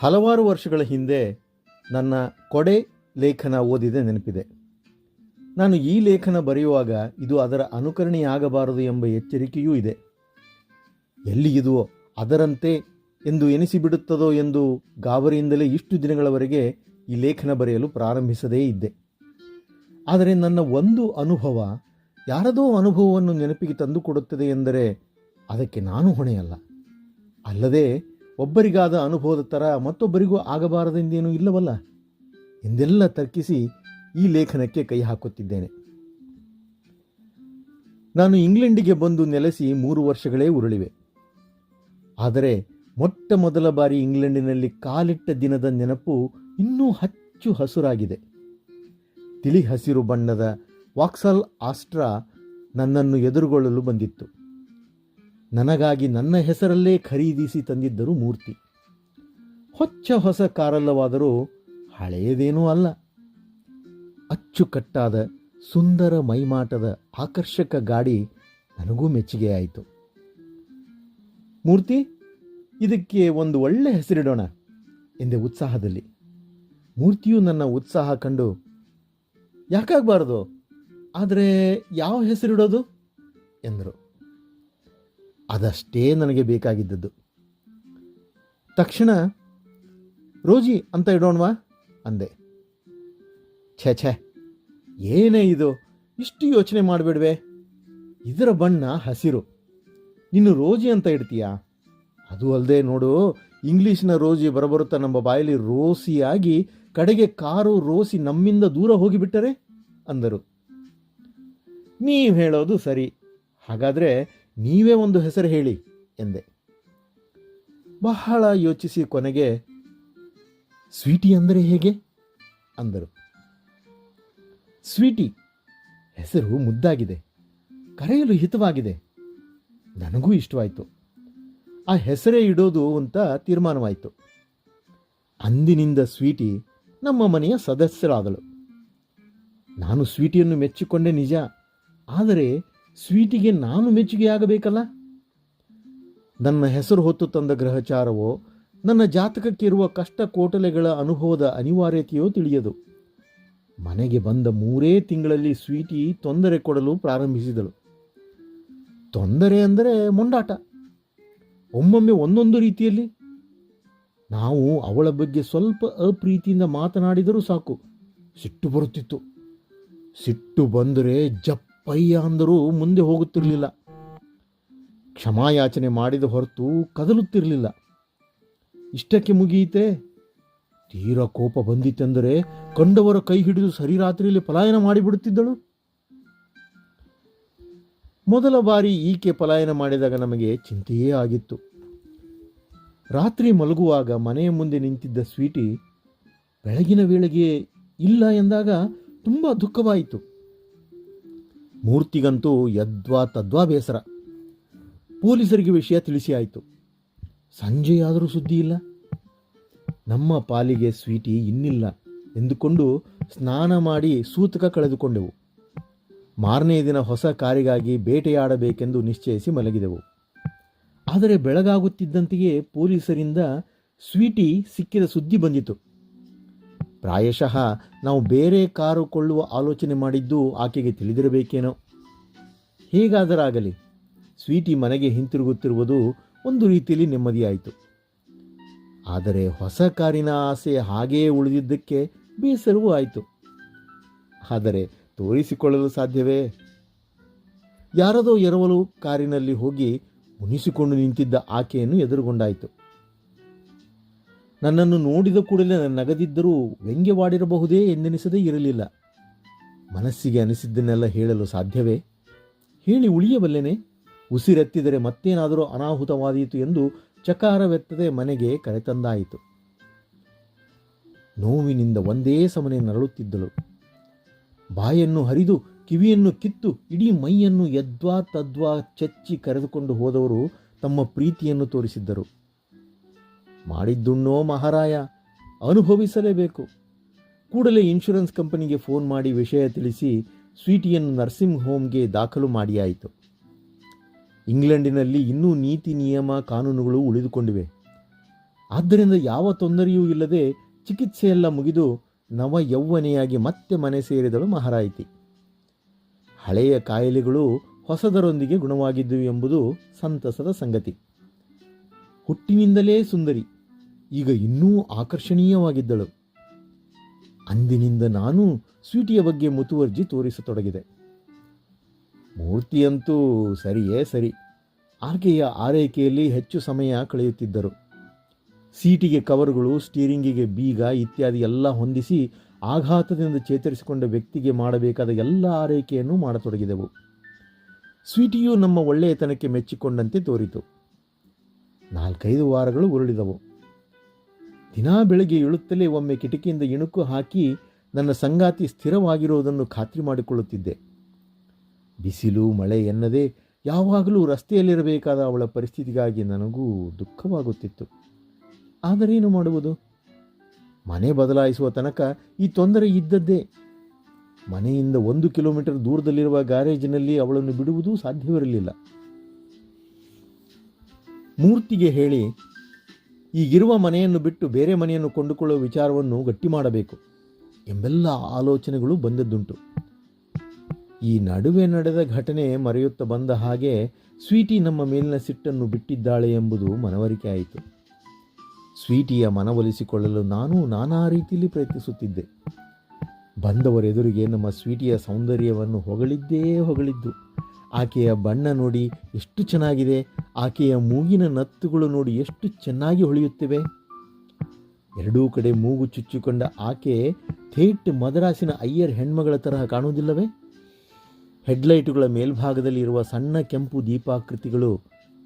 ಹಲವಾರು ವರ್ಷಗಳ ಹಿಂದೆ ನನ್ನ ಕೊಡೆ ಲೇಖನ ಓದಿದೆ ನೆನಪಿದೆ. ನಾನು ಈ ಲೇಖನ ಬರೆಯುವಾಗ ಇದು ಅದರ ಅನುಕರಣೆಯಾಗಬಾರದು ಎಂಬ ಎಚ್ಚರಿಕೆಯೂ ಇದೆ. ಎಲ್ಲಿ ಇದು ಅದರಂತೆ ಎಂದು ಎನಿಸಿಬಿಡುತ್ತದೋ ಎಂದು ಗಾಬರಿಯಿಂದಲೇ ಇಷ್ಟು ದಿನಗಳವರೆಗೆ ಈ ಲೇಖನ ಬರೆಯಲು ಪ್ರಾರಂಭಿಸದೇ ಇದ್ದೆ. ಆದರೆ ನನ್ನ ಒಂದು ಅನುಭವ ಯಾರದೋ ಅನುಭವವನ್ನು ನೆನಪಿಗೆ ತಂದುಕೊಡುತ್ತದೆ ಎಂದರೆ ಅದಕ್ಕೆ ನಾನು ಹೊಣೆಯಲ್ಲ. ಅಲ್ಲದೆ ಒಬ್ಬರಿಗಾದ ಅನುಭವದ ಥರ ಮತ್ತೊಬ್ಬರಿಗೂ ಆಗಬಾರದೆಂದೇನೂ ಇಲ್ಲವಲ್ಲ? ಎಂದೆಲ್ಲ ತರ್ಕಿಸಿ ಈ ಲೇಖನಕ್ಕೆ ಕೈ ಹಾಕುತ್ತಿದ್ದೇನೆ. ನಾನು ಇಂಗ್ಲೆಂಡಿಗೆ ಬಂದು ನೆಲೆಸಿ ಮೂರು ವರ್ಷಗಳೇ ಉರುಳಿವೆ. ಆದರೆ ಮೊಟ್ಟ ಮೊದಲ ಬಾರಿ ಇಂಗ್ಲೆಂಡಿನಲ್ಲಿ ಕಾಲಿಟ್ಟ ದಿನದ ನೆನಪು ಇನ್ನೂ ಹಚ್ಚು ಹಸುರಾಗಿದೆ. ತಿಳಿ ಹಸಿರು ಬಣ್ಣದ ವಾಕ್ಸಲ್ ಆಸ್ಟ್ರಾ ನನ್ನನ್ನು ಎದುರುಗೊಳ್ಳಲು ಬಂದಿತ್ತು. ನನಗಾಗಿ ನನ್ನ ಹೆಸರಲ್ಲೇ ಖರೀದಿಸಿ ತಂದಿದ್ದರು ಮೂರ್ತಿ. ಹೊಚ್ಚ ಹೊಸ ಕಾರಲ್ಲವಾದರೂ ಹಳೆಯದೇನೂ ಅಲ್ಲ. ಅಚ್ಚುಕಟ್ಟಾದ, ಸುಂದರ ಮೈಮಾಟದ ಆಕರ್ಷಕ ಗಾಡಿ ನನಗೂ ಮೆಚ್ಚುಗೆಯಾಯಿತು ಮೂರ್ತಿ, ಇದಕ್ಕೆ ಒಂದು ಒಳ್ಳೆ ಹೆಸರಿಡೋಣ ಎಂದೆ ಉತ್ಸಾಹದಲ್ಲಿ. ಮೂರ್ತಿಯು ನನ್ನ ಉತ್ಸಾಹ ಕಂಡು, ಯಾಕಾಗಬಾರ್ದು? ಆದರೆ ಯಾವ ಹೆಸರಿಡೋದು? ಎಂದರು. ಅದಷ್ಟೇ ನನಗೆ ಬೇಕಾಗಿದ್ದದ್ದು. ತಕ್ಷಣ, ರೋಜಿ, ಅಂತ ಇಡೋಣವಾ? ಅಂದೆ. ಛೇ ಛೇ, ಏನೇ ಇದು? ಇಷ್ಟು ಯೋಚನೆ ಮಾಡಬೇಡ್ವೆ. ಇದರ ಬಣ್ಣ ಹಸಿರು. ನೀನು ರೋಜಿ ಅಂತ ಇಡ್ತೀಯಾ? ಅದು ಅಲ್ಲದೆ ನೋಡು ಇಂಗ್ಲೀಷ್ನ ರೋಜಿ ಬರಬರುತ್ತಾ ನಮ್ಮ ಬಾಯಲ್ಲಿ ರೋಸಿಯಾಗಿ ಕಡೆಗೆ ಕಾರು ರೋಸಿ ನಮ್ಮಿಂದ ದೂರ ಹೋಗಿಬಿಟ್ಟರೆ? ಅಂದರು. ನೀವು ಹೇಳೋದು ಸರಿ. ಹಾಗಾದರೆ ನೀವೇ ಒಂದು ಹೆಸರು ಹೇಳಿ ಎಂದೆ. ಬಹಳ ಯೋಚಿಸಿ ಕೊನೆಗೆ, ಸ್ವೀಟಿ ಅಂದರೆ ಹೇಗೆ? ಅಂದರು. ಸ್ವೀಟಿ, ಹೆಸರು ಮುದ್ದಾಗಿದೆ, ಕರೆಯಲು ಹಿತವಾಗಿದೆ. ನನಗೂ ಇಷ್ಟವಾಯಿತು. ಆ ಹೆಸರೇ ಇಡೋದು ಅಂತ ತೀರ್ಮಾನವಾಯಿತು. ಅಂದಿನಿಂದ ಸ್ವೀಟಿ ನಮ್ಮ ಮನೆಯ ಸದಸ್ಯರಾದಳು. ನಾನು ಸ್ವೀಟಿಯನ್ನು ಮೆಚ್ಚಿಕೊಂಡೆ ನಿಜ, ಆದರೆ ಸ್ವೀಟಿಗೆ ನಾನು ಮೆಚ್ಚುಗೆಯಾಗಬೇಕಲ್ಲ ನನ್ನ ಹೆಸರು ಹೊತ್ತು ತಂದ ಗ್ರಹಚಾರವೋ, ನನ್ನ ಜಾತಕಕ್ಕಿರುವ ಕಷ್ಟ ಕೋಟಲೆಗಳ ಅನುಭವದ ಅನಿವಾರ್ಯತೆಯೋ ತಿಳಿಯದು. ಮನೆಗೆ ಬಂದ ಮೂರೇ ತಿಂಗಳಲ್ಲಿ ಸ್ವೀಟಿ ತೊಂದರೆ ಕೊಡಲು ಪ್ರಾರಂಭಿಸಿದಳು. ತೊಂದರೆ ಅಂದರೆ ಮೊಂಡಾಟ. ಒಮ್ಮೊಮ್ಮೆ ಒಂದೊಂದು ರೀತಿಯಲ್ಲಿ. ನಾವು ಅವಳ ಬಗ್ಗೆ ಸ್ವಲ್ಪ ಅಪ್ರೀತಿಯಿಂದ ಮಾತನಾಡಿದರೂ ಸಾಕು. ಸಿಟ್ಟು ಬರುತ್ತಿತ್ತು. ಸಿಟ್ಟು ಬಂದರೆ ಜಪ್ಪಯ್ಯ ಅಂದರೂ ಮುಂದೆ ಹೋಗುತ್ತಿರಲಿಲ್ಲ. ಕ್ಷಮಾಯಾಚನೆ ಮಾಡಿದ ಹೊರತು ಕದಲುತ್ತಿರಲಿಲ್ಲ. ಇಷ್ಟಕ್ಕೆ ಮುಗಿಯಿತೆ? ತೀರ ಕೋಪ ಬಂದಿತ್ತೆಂದರೆ ಕಂಡವರ ಕೈ ಹಿಡಿದು ಸರಿರಾತ್ರಿಯಲ್ಲಿ ಪಲಾಯನ ಮಾಡಿಬಿಡುತ್ತಿದ್ದಳು? ಮೊದಲ ಬಾರಿ ಈಕೆ ಪಲಾಯನ ಮಾಡಿದಾಗ ನಮಗೆ ಚಿಂತೆಯೇ ಆಗಿತ್ತು. ರಾತ್ರಿ ಮಲಗುವಾಗ ಮನೆಯ ಮುಂದೆ ನಿಂತಿದ್ದ ಸ್ವೀಟಿ, ಬೆಳಗಿನ ವೇಳೆಗೆ ಇಲ್ಲ ಎಂದಾಗ ತುಂಬ ದುಃಖವಾಯಿತು. ಮೂರ್ತಿಗಂತೂ ಯದ್ವಾ ತದ್ವಾ ಬೇಸರ. ಪೊಲೀಸರಿಗೆ ವಿಷಯ ತಿಳಿಸಿ ಆಯಿತು. ಸಂಜೆಯಾದರೂ ಸುದ್ದಿ ಇಲ್ಲ. ನಮ್ಮ ಪಾಲಿಗೆ ಸ್ವೀಟಿ ಇನ್ನಿಲ್ಲ ಎಂದುಕೊಂಡು ಸ್ನಾನ ಮಾಡಿ ಸೂತಕ ಕಳೆದುಕೊಂಡೆವು. ಮಾರನೇ ದಿನ ಹೊಸ ಕಾರಿಗಾಗಿ ಬೇಟೆಯಾಡಬೇಕೆಂದು ನಿಶ್ಚಯಿಸಿ ಮಲಗಿದೆವು. ಆದರೆ ಬೆಳಗಾಗುತ್ತಿದ್ದಂತೆಯೇ ಪೊಲೀಸರಿಂದ ಸ್ವೀಟಿ ಸಿಕ್ಕಿದ ಸುದ್ದಿ ಬಂದಿತು. ಪ್ರಾಯಶಃ ನಾವು ಬೇರೆ ಕಾರು ಕೊಳ್ಳುವ ಆಲೋಚನೆ ಮಾಡಿದ್ದು ಆಕೆಗೆ ತಿಳಿದಿರಬೇಕೇನೋ? ಹೇಗಾದರಾಗಲಿ? ಸ್ವೀಟಿ ಮನೆಗೆ ಹಿಂತಿರುಗುತ್ತಿರುವುದು ಒಂದು ರೀತಿಯಲ್ಲಿ ನೆಮ್ಮದಿಯಾಯಿತು. ಆದರೆ ಹೊಸ ಕಾರಿನ ಆಸೆ ಹಾಗೆಯೇ ಉಳಿದಿದ್ದಕ್ಕೆ ಬೇಸರವೂ ಆಯಿತು. ಆದರೆ ತೋರಿಸಿಕೊಳ್ಳಲು ಸಾಧ್ಯವೇ? ಯಾರದೋ ಎರವಲು ಕಾರಿನಲ್ಲಿ ಹೋಗಿ ಮುನಿಸಿಕೊಂಡು ನಿಂತಿದ್ದ ಆಕೆಯನ್ನು ಎದುರುಗೊಂಡಾಯಿತು. ನನ್ನನ್ನು ನೋಡಿದ ಕೂಡಲೇ ನಗದಿದ್ದರೂ ವ್ಯಂಗ್ಯವಾಡಿರಬಹುದೇ ಎಂದೆನಿಸದೇ ಇರಲಿಲ್ಲ. ಮನಸ್ಸಿಗೆ ಅನಿಸಿದ್ದನ್ನೆಲ್ಲ ಹೇಳಲು ಸಾಧ್ಯವೇ? ಹೇಳಿ ಉಳಿಯಬಲ್ಲೆನೆ? ಉಸಿರೆತ್ತಿದರೆ ಮತ್ತೇನಾದರೂ ಅನಾಹುತವಾದೀತು ಎಂದು ಚಕಾರವೆತ್ತದೆ ಮನೆಗೆ ಕರೆತಂದಾಯಿತು ನೋವಿನಿಂದ ಒಂದೇ ಸಮನೆ ನರಳುತ್ತಿದ್ದಳು. ಬಾಯನ್ನು ಹರಿದು ಕಿವಿಯನ್ನು ಕಿತ್ತು ಇಡೀ ಮೈಯನ್ನು ಯದ್ವಾ ತದ್ವಾ ಚಚ್ಚಿ ಕರೆದುಕೊಂಡು ಹೋದವರು ತಮ್ಮ ಪ್ರೀತಿಯನ್ನು ತೋರಿಸಿದ್ದರು. ಮಾಡಿದ್ದುಣ್ಣೋ ಮಹಾರಾಯ? ಅನುಭವಿಸಲೇಬೇಕು. ಕೂಡಲೇ ಇನ್ಶೂರೆನ್ಸ್ ಕಂಪನಿಗೆ ಫೋನ್ ಮಾಡಿ ವಿಷಯ ತಿಳಿಸಿ ಸ್ವೀಟಿಯನ್ನು ನರ್ಸಿಂಗ್ ಹೋಮ್ಗೆ ದಾಖಲು ಮಾಡಿಯಾಯಿತು. ಇಂಗ್ಲೆಂಡಿನಲ್ಲಿ ಇನ್ನೂ ನೀತಿ, ನಿಯಮ, ಕಾನೂನುಗಳು ಉಳಿದುಕೊಂಡಿವೆ. ಆದ್ದರಿಂದ ಯಾವ ತೊಂದರೆಯೂ ಇಲ್ಲದೆ ಚಿಕಿತ್ಸೆಯೆಲ್ಲ ಮುಗಿದು ನವ ಯೌವನೆಯಾಗಿ ಮತ್ತೆ ಮನೆ ಸೇರಿದಳು ಮಹಾರಾಯಿತಿ. ಹಳೆಯ ಕಾಯಿಲೆಗಳು ಹೊಸದರೊಂದಿಗೆ ಗುಣವಾಗಿದ್ದವು ಎಂಬುದು ಸಂತಸದ ಸಂಗತಿ. ಹುಟ್ಟಿನಿಂದಲೇ ಸುಂದರಿ. ಈಗ ಇನ್ನೂ ಆಕರ್ಷಣೀಯವಾಗಿದ್ದಳು. ಅಂದಿನಿಂದ ನಾನು ಸ್ವೀಟಿಯ ಬಗ್ಗೆ ಮುತುವರ್ಜಿ ತೋರಿಸತೊಡಗಿದೆ. ಮೂರ್ತಿಯಂತೂ ಸರಿಯೇ ಸರಿ. ಆಕೆಯ ಆರೈಕೆಯಲ್ಲಿ ಹೆಚ್ಚು ಸಮಯ ಕಳೆಯುತ್ತಿದ್ದರು. ಸೀಟಿಗೆ ಕವರ್ಗಳು, ಸ್ಟೀರಿಂಗಿಗೆ ಬೀಗ ಇತ್ಯಾದಿ ಎಲ್ಲ ಹೊಂದಿಸಿ ಆಘಾತದಿಂದ ಚೇತರಿಸಿಕೊಂಡ ವ್ಯಕ್ತಿಗೆ ಮಾಡಬೇಕಾದ ಎಲ್ಲ ಆರೈಕೆಯನ್ನು ಮಾಡತೊಡಗಿದೆವು. ಸ್ವೀಟಿಯು ನಮ್ಮ ಒಳ್ಳೆಯತನಕ್ಕೆ ಮೆಚ್ಚಿಕೊಂಡಂತೆ ತೋರಿತು. ನಾಲ್ಕೈದು ವಾರಗಳು ಉರುಳಿದವು. ದಿನಾ ಬೆಳಗ್ಗೆ ಇಳುತ್ತಲೇ ಒಮ್ಮೆ ಕಿಟಕಿಯಿಂದ ಇಣುಕು ಹಾಕಿ ನನ್ನ ಸಂಗಾತಿ ಸ್ಥಿರವಾಗಿರುವುದನ್ನು ಖಾತ್ರಿ ಮಾಡಿಕೊಳ್ಳುತ್ತಿದ್ದೆ. ಬಿಸಿಲು, ಮಳೆ ಎನ್ನದೇ ಯಾವಾಗಲೂ ರಸ್ತೆಯಲ್ಲಿರಬೇಕಾದ ಅವಳ ಪರಿಸ್ಥಿತಿಗಾಗಿ ನನಗೂ ದುಃಖವಾಗುತ್ತಿತ್ತು. ಆದರೇನು ಮಾಡುವುದು? ಮನೆ ಬದಲಾಯಿಸುವ ತನಕ ಈ ತೊಂದರೆ ಇದ್ದದ್ದೇ. ಮನೆಯಿಂದ ಒಂದು ಕಿಲೋಮೀಟರ್ ದೂರದಲ್ಲಿರುವ ಗ್ಯಾರೇಜಿನಲ್ಲಿ ಅವಳನ್ನು ಬಿಡುವುದೂ ಸಾಧ್ಯವಿರಲಿಲ್ಲ. ಮೂರ್ತಿಗೆ ಹೇಳಿ ಈಗಿರುವ ಮನೆಯನ್ನು ಬಿಟ್ಟು ಬೇರೆ ಮನೆಯನ್ನು ಕೊಂಡುಕೊಳ್ಳುವ ವಿಚಾರವನ್ನು ಗಟ್ಟಿ ಮಾಡಬೇಕು ಎಂಬೆಲ್ಲ ಆಲೋಚನೆಗಳು ಬಂದದ್ದುಂಟು. ಈ ನಡುವೆ ನಡೆದ ಘಟನೆ ಮರೆಯುತ್ತ ಬಂದ ಹಾಗೆ ಸ್ವೀಟಿ ನಮ್ಮ ಮೇಲಿನ ಸಿಟ್ಟನ್ನು ಬಿಟ್ಟಿದ್ದಾಳೆ ಎಂಬುದು ಮನವರಿಕೆ ಆಯಿತು. ಸ್ವೀಟಿಯ ಮನವೊಲಿಸಿಕೊಳ್ಳಲು ನಾನು ನಾನಾ ರೀತಿಯಲ್ಲಿ ಪ್ರಯತ್ನಿಸುತ್ತಿದ್ದೆ. ಬಂದವರೆದುರಿಗೆ ನಮ್ಮ ಸ್ವೀಟಿಯ ಸೌಂದರ್ಯವನ್ನು ಹೊಗಳಿದ್ದೇ ಹೊಗಳಿದ್ದು. ಆಕೆಯ ಬಣ್ಣ ನೋಡಿ ಎಷ್ಟು ಚೆನ್ನಾಗಿದೆ, ಆಕೆಯ ಮೂಗಿನ ನತ್ತುಗಳು ನೋಡಿ ಎಷ್ಟು ಚೆನ್ನಾಗಿ ಹೊಳೆಯುತ್ತಿವೆ. ಎರಡೂ ಕಡೆ ಮೂಗು ಚುಚ್ಚಿಕೊಂಡ ಆಕೆ ಥೇಟ್ ಮದರಾಸಿನ ಅಯ್ಯರ್ ಹೆಣ್ಮಗಳ ತರಹ ಕಾಣುವುದಿಲ್ಲವೇ? ಹೆಡ್ಲೈಟುಗಳ ಮೇಲ್ಭಾಗದಲ್ಲಿ ಇರುವ ಸಣ್ಣ ಕೆಂಪು ದೀಪಾಕೃತಿಗಳು.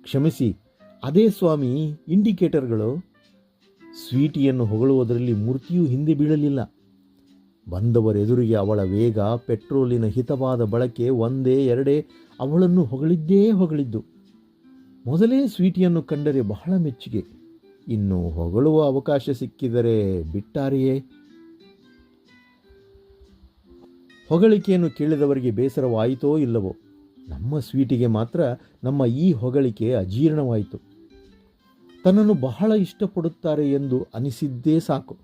ಕ್ಷಮಿಸಿ, ಅದೇ ಸ್ವಾಮಿ ಇಂಡಿಕೇಟರ್ಗಳು. ಸ್ವೀಟಿಯನ್ನು ಹೊಗಳುವುದರಲ್ಲಿ ಮೂರ್ತಿಯೂ ಹಿಂದೆ ಬೀಳಲಿಲ್ಲ. ಬಂದವರೆದುರಿಗೆ ಅವಳ ವೇಗ ಪೆಟ್ರೋಲಿನ ಹಿತವಾದ ಬಳಕೆ ಒಂದೇ ಎರಡೇ ಅವಳನ್ನು ಹೊಗಳಿದ್ದೇ ಹೊಗಳಿದ್ದು. ಮೊದಲೇ ಸ್ವೀಟಿಯನ್ನು ಕಂಡರೆ ಬಹಳ ಮೆಚ್ಚುಗೆ. ಇನ್ನು ಹೊಗಳುವ ಅವಕಾಶ ಸಿಕ್ಕಿದರೆ ಬಿಟ್ಟಾರೆಯೇ? ಹೊಗಳಿಕೆಯನ್ನು ಕೇಳಿದವರಿಗೆ ಬೇಸರವಾಯಿತೋ ಇಲ್ಲವೋ? ನಮ್ಮ ಸ್ವೀಟಿಗೆ ಮಾತ್ರ ನಮ್ಮ ಈ ಹೊಗಳಿಕೆ ಅಜೀರ್ಣವಾಯಿತು. ತನ್ನನ್ನು ಬಹಳ ಇಷ್ಟಪಡುತ್ತಾರೆ ಎಂದು ಅನಿಸಿದ್ದೇ ಸಾಕು.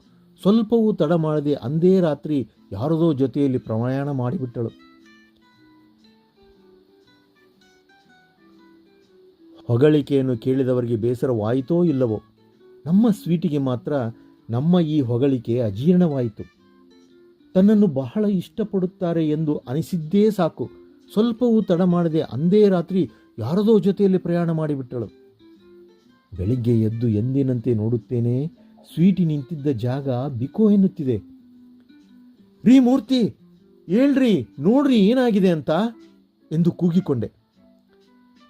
ಸ್ವಲ್ಪವೂ ತಡ ಮಾಡದೆ ಅಂದೇ ರಾತ್ರಿ ಯಾರದೋ ಜೊತೆಯಲ್ಲಿ ಪ್ರಯಾಣ ಮಾಡಿಬಿಟ್ಟಳು. ಹೊಗಳಿಕೆಯನ್ನು ಕೇಳಿದವರಿಗೆ ಬೇಸರವಾಯಿತೋ ಇಲ್ಲವೋ? ನಮ್ಮ ಸ್ವೀಟಿಗೆ ಮಾತ್ರ ನಮ್ಮ ಈ ಹೊಗಳಿಕೆ ಅಜೀರ್ಣವಾಯಿತು. ತನ್ನನ್ನು ಬಹಳ ಇಷ್ಟಪಡುತ್ತಾರೆ ಎಂದು ಅನಿಸಿದ್ದೇ ಸಾಕು. ಸ್ವಲ್ಪವೂ ತಡ ಮಾಡದೆ ಅಂದೇ ರಾತ್ರಿ ಯಾರದೋ ಜೊತೆಯಲ್ಲಿ ಪ್ರಯಾಣ ಮಾಡಿಬಿಟ್ಟಳು. ಬೆಳಿಗ್ಗೆ ಎದ್ದು ಎಂದಿನಂತೆ ನೋಡುತ್ತೇನೆ, ಸ್ವೀಟಿ ನಿಂತಿದ್ದ ಜಾಗ ಬಿಕೋ ಎನ್ನುತ್ತಿದೆ. ರೀ ಮೂರ್ತಿ ಹೇಳ್ರಿ ನೋಡ್ರಿ ಏನಾಗಿದೆ ಅಂತ ಎಂದು ಕೂಗಿಕೊಂಡೆ.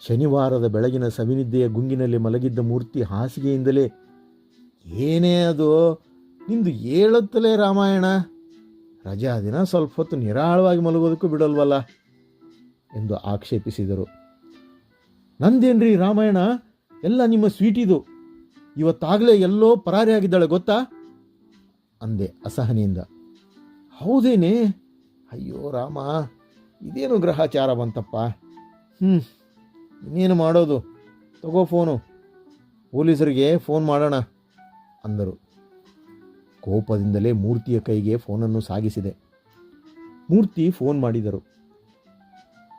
ಶನಿವಾರದ ಬೆಳಗಿನ ಸವಿನಿದ್ದೆಯ ಗುಂಗಿನಲ್ಲಿ ಮಲಗಿದ್ದ ಮೂರ್ತಿ ಹಾಸಿಗೆಯಿಂದಲೇ, ಏನೇ ಅದು, ನಿಂದು ಹೇಳುತ್ತಲೇ ರಾಮಾಯಣ? ರಜಾ ದಿನ ಸ್ವಲ್ಪ ಹೊತ್ತು ನಿರಾಳವಾಗಿ ಮಲಗೋದಕ್ಕೂ ಬಿಡಲ್ವಲ್ಲ? ಎಂದು ಆಕ್ಷೇಪಿಸಿದರು. ನಂದೇನ್ರಿ ರಾಮಾಯಣ? ಎಲ್ಲ ನಿಮ್ಮ ಸ್ವೀಟಿದು. ಇವತ್ತಾಗಲೇ ಎಲ್ಲೋ ಪರಾರಿ ಆಗಿದ್ದಾಳೆ ಗೊತ್ತಾ? ಅಂದೆ ಅಸಹನೆಯಿಂದ. ಹೌದೇನೆ? ಅಯ್ಯೋ ರಾಮ, ಇದೇನು ಗ್ರಹಚಾರ ಬಂತಪ್ಪ? ಹ್ಞೂ ಇನ್ನೇನು ಮಾಡೋದು. ತಗೋ ಫೋನು. ಪೊಲೀಸರಿಗೆ ಫೋನ್ ಮಾಡೋಣ, ಅಂದರು. ಕೋಪದಿಂದಲೇ ಮೂರ್ತಿಯ ಕೈಗೆ ಫೋನನ್ನು ಸಾಗಿಸಿದೆ. ಮೂರ್ತಿ ಫೋನ್ ಮಾಡಿದರು.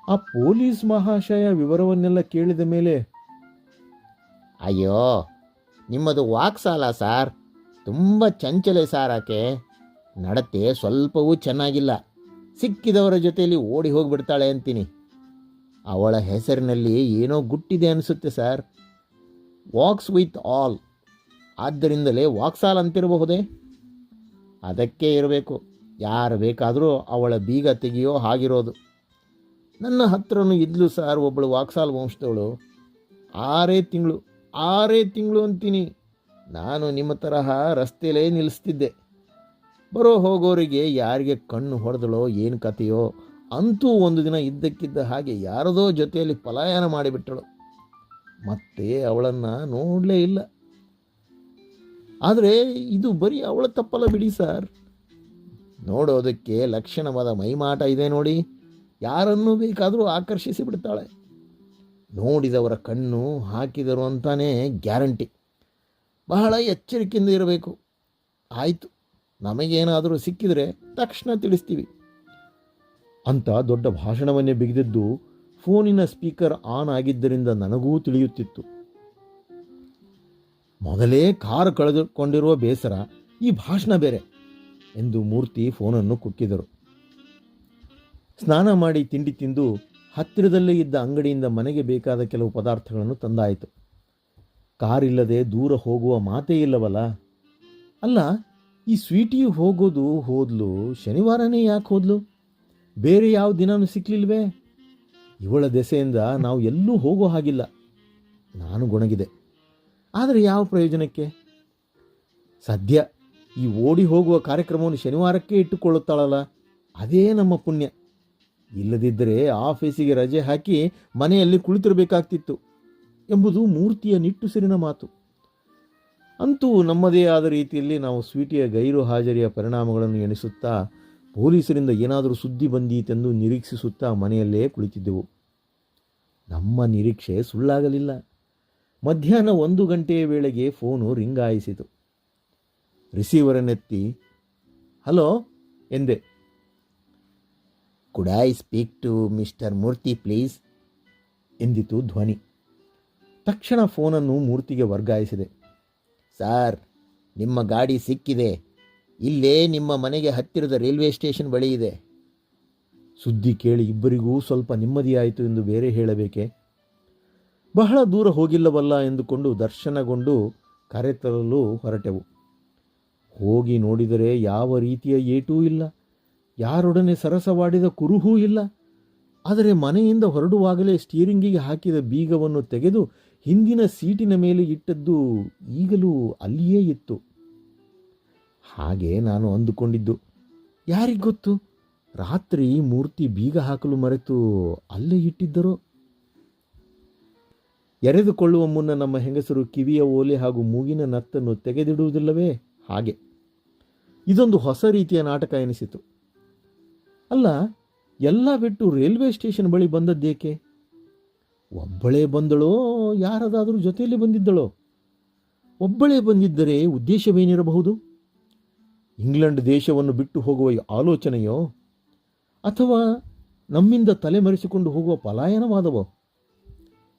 ಆ ಪೊಲೀಸ್ ಮಹಾಶಯ ವಿವರವನ್ನೆಲ್ಲ ಕೇಳಿದ ಮೇಲೆ, ಅಯ್ಯೋ, ನಿಮ್ಮದು ವಾಕ್ಸಾಲ ಸಾರ್. ತುಂಬ ಚಂಚಲೆ ಸಾರ್ ಆಕೆ. ನಡತೆ ಸ್ವಲ್ಪವೂ ಚೆನ್ನಾಗಿಲ್ಲ. ಸಿಕ್ಕಿದವರ ಜೊತೆಯಲ್ಲಿ ಓಡಿ ಹೋಗಿಬಿಡ್ತಾಳೆ ಅಂತೀನಿ. ಅವಳ ಹೆಸರಿನಲ್ಲಿ ಏನೋ ಗುಟ್ಟಿದೆ ಅನಿಸುತ್ತೆ ಸರ್. ವಾಕ್ಸ್ ವಿತ್ ಆಲ್ ಆದ್ದರಿಂದಲೇ ವಾಕ್ಸಾಲ್ ಅಂತಿರಬಹುದೇ? ಅದಕ್ಕೆ ಇರಬೇಕು. ಯಾರು ಬೇಕಾದರೂ ಅವಳ ಬೀಗ ತೆಗೆಯೋ ಹಾಗಿರೋದು. ನನ್ನ ಹತ್ರನೂ ಇದ್ಲು ಸರ್ ಒಬ್ಬಳು ವಾಕ್ಸಾಲ್ ವಂಶದವಳು. ಆರೇ ತಿಂಗಳು ಆರೇ ತಿಂಗಳು ಅಂತೀನಿ. ನಾನು ನಿಮ್ಮ ತರಹ ರಸ್ತೆಯಲ್ಲೇ ನಿಲ್ಲಿಸ್ತಿದ್ದೆ. ಬರೋ ಹೋಗೋರಿಗೆ ಯಾರಿಗೆ ಕಣ್ಣು ಹೊಡೆದಳೋ ಏನು ಕತೆಯೋ ಅಂತೂ ಒಂದು ದಿನ ಇದ್ದಕ್ಕಿದ್ದ ಹಾಗೆ ಯಾರದೋ ಜೊತೆಯಲ್ಲಿ ಪಲಾಯನ ಮಾಡಿಬಿಟ್ಟಳು. ಮತ್ತೆ ಅವಳನ್ನು ನೋಡಲೇ ಇಲ್ಲ. ಆದರೆ ಇದು ಬರೀ ಅವಳ ತಪ್ಪಲ್ಲ ಬಿಡಿ ಸರ್. ನೋಡೋದಕ್ಕೆ ಲಕ್ಷಣವಾದ ಮೈಮಾಟ ಇದೆ ನೋಡಿ. ಯಾರನ್ನು ಬೇಕಾದರೂ ಆಕರ್ಷಿಸಿ ಬಿಡ್ತಾಳೆ. ನೋಡಿದವರ ಕಣ್ಣು ಹಾಕಿದರು ಅಂತಾನೆ ಗ್ಯಾರಂಟಿ. ಬಹಳ ಎಚ್ಚರಿಕೆಯಿಂದ ಇರಬೇಕು. ಆಯಿತು, ನಮಗೇನಾದರೂ ಸಿಕ್ಕಿದರೆ ತಕ್ಷಣ ತಿಳಿಸ್ತೀವಿ. ಅಂತ ದೊಡ್ಡ ಭಾಷಣವನ್ನೇ ಬಿಗಿದದ್ದು ಫೋನಿನ ಸ್ಪೀಕರ್ ಆನ್ ಆಗಿದ್ದರಿಂದ ನನಗೂ ತಿಳಿಯುತ್ತಿತ್ತು. ಮೊದಲೇ ಕಾರು ಕಳೆದುಕೊಂಡಿರುವ ಬೇಸರ, ಈ ಭಾಷಣ ಬೇರೆ ಎಂದು ಮೂರ್ತಿ ಫೋನನ್ನು ಕುಕ್ಕಿದರು. ಸ್ನಾನ ಮಾಡಿ ತಿಂಡಿ ತಿಂದು ಹತ್ತಿರದಲ್ಲೇ ಇದ್ದ ಅಂಗಡಿಯಿಂದ ಮನೆಗೆ ಬೇಕಾದ ಕೆಲವು ಪದಾರ್ಥಗಳನ್ನು ತಂದಾಯಿತು. ಕಾರಿಲ್ಲದೆ ದೂರ ಹೋಗುವ ಮಾತೇ ಇಲ್ಲವಲ್ಲ? ಅಲ್ಲ, ಈ ಸ್ವೀಟಿಯು ಹೋಗೋದು ಹೋದ್ಲು, ಶನಿವಾರನೇ ಯಾಕೆ ಹೋದ್ಲು? ಬೇರೆ ಯಾವ ದಿನವೂ ಸಿಕ್ಕಲಿಲ್ವೇ ಇವಳ ದೆಸೆಯಿಂದ ನಾವು ಎಲ್ಲೂ ಹೋಗೋ ಹಾಗಿಲ್ಲ. ನಾನು ಗೊಣಗಿದೆ. ಆದರೆ ಯಾವ ಪ್ರಯೋಜನಕ್ಕೆ? ಸದ್ಯ ಈ ಓಡಿ ಹೋಗುವ ಕಾರ್ಯಕ್ರಮವನ್ನು ಶನಿವಾರಕ್ಕೆ ಇಟ್ಟುಕೊಳ್ಳುತ್ತಾಳಲ್ಲ. ಅದೇ ನಮ್ಮ ಪುಣ್ಯ. ಇಲ್ಲದಿದ್ದರೆ ಆಫೀಸಿಗೆ ರಜೆ ಹಾಕಿ ಮನೆಯಲ್ಲಿ ಕುಳಿತಿರಬೇಕಾಗ್ತಿತ್ತು ಎಂಬುದು ಮೂರ್ತಿಯ ನಿಟ್ಟುಸಿರಿನ ಮಾತು. ಅಂತೂ ನಮ್ಮದೇ ಆದ ರೀತಿಯಲ್ಲಿ ನಾವು ಸ್ವೀಟಿಯ ಗೈರು ಹಾಜರಿಯ ಪರಿಣಾಮಗಳನ್ನು ಎಣಿಸುತ್ತಾ ಪೊಲೀಸರಿಂದ ಏನಾದರೂ ಸುದ್ದಿ ಬಂದೀತೆಂದು ನಿರೀಕ್ಷಿಸುತ್ತಾ ಮನೆಯಲ್ಲೇ ಕುಳಿತಿದ್ದೆವು. ನಮ್ಮ ನಿರೀಕ್ಷೆ ಸುಳ್ಳಾಗಲಿಲ್ಲ. ಮಧ್ಯಾಹ್ನ ಒಂದು ಗಂಟೆಯ ವೇಳೆಗೆ ಫೋನು ರಿಂಗಾಯಿಸಿತು ರಿಸೀವರನ್ನೆತ್ತಿ ಹಲೋ, ಎಂದೆ. Could I speak to mister Murthy please ಎಂದಿತು ಧ್ವನಿ. ತಕ್ಷಣ ಫೋನನ್ನು ಮೂರ್ತಿಗೆ ವರ್ಗಾಯಿಸಿದೆ. ಸಾರ್ ನಿಮ್ಮ ಗಾಡಿ ಸಿಕ್ಕಿದೆ. ಇಲ್ಲೇ ನಿಮ್ಮ ಮನೆಗೆ ಹತ್ತಿರದ ರೈಲ್ವೆ ಸ್ಟೇಷನ್ ಬಳಿ ಇದೆ. ಸುದ್ದಿ ಕೇಳಿ ಇಬ್ಬರಿಗೂ ಸ್ವಲ್ಪ ನೆಮ್ಮದಿಯಾಯಿತು ಎಂದು ಬೇರೆ ಹೇಳಬೇಕೆ? ಬಹಳ ದೂರ ಹೋಗಿಲ್ಲವಲ್ಲ ಎಂದುಕೊಂಡು ದರ್ಶನಗೊಂಡು ಕರೆತರಲು ಹೊರಟೆವು. ಹೋಗಿ ನೋಡಿದರೆ ಯಾವ ರೀತಿಯ ಏಟೂ ಇಲ್ಲ. ಯಾರೊಡನೆ ಸರಸವಾಡಿದ ಕುರುಹೂ ಇಲ್ಲ. ಆದರೆ ಮನೆಯಿಂದ ಹೊರಡುವಾಗಲೇ ಸ್ಟೀರಿಂಗಿಗೆ ಹಾಕಿದ ಬೀಗವನ್ನು ತೆಗೆದು ಹಿಂದಿನ ಸೀಟಿನ ಮೇಲೆ ಇಟ್ಟದ್ದು ಈಗಲೂ ಅಲ್ಲಿಯೇ ಇತ್ತು. ಹಾಗೆ ನಾನು ಅಂದುಕೊಂಡಿದ್ದು. ಯಾರಿಗೊತ್ತು ರಾತ್ರಿ ಮೂರ್ತಿ ಬೀಗ ಹಾಕಲು ಮರೆತು ಅಲ್ಲೇ ಇಟ್ಟಿದ್ದರು? ಎರೆದುಕೊಳ್ಳುವ ಮುನ್ನ ನಮ್ಮ ಹೆಂಗಸರು ಕಿವಿಯ ಓಲೆ ಹಾಗೂ ಮೂಗಿನ ನತ್ತನ್ನು ತೆಗೆದಿಡುವುದಿಲ್ಲವೇ? ಹಾಗೆ. ಇದೊಂದು ಹೊಸ ರೀತಿಯ ನಾಟಕ ಎನಿಸಿತು. ಅಲ್ಲ, ಎಲ್ಲ ಬಿಟ್ಟು ರೈಲ್ವೆ ಸ್ಟೇಷನ್ ಬಳಿ ಬಂದದ್ದೇಕೆ? ಒಬ್ಬಳೇ ಬಂದಳೋ, ಯಾರದಾದರೂ ಜೊತೆಯಲ್ಲಿ ಬಂದಿದ್ದಳೋ? ಒಬ್ಬಳೇ ಬಂದಿದ್ದರೆ ಉದ್ದೇಶವೇನಿರಬಹುದು? ಇಂಗ್ಲೆಂಡ್ ದೇಶವನ್ನು ಬಿಟ್ಟು ಹೋಗುವ ಆಲೋಚನೆಯೋ? ಅಥವಾ ನಮ್ಮಿಂದ ತಲೆಮರೆಸಿಕೊಂಡು ಹೋಗುವ ಪಲಾಯನವಾದವೋ?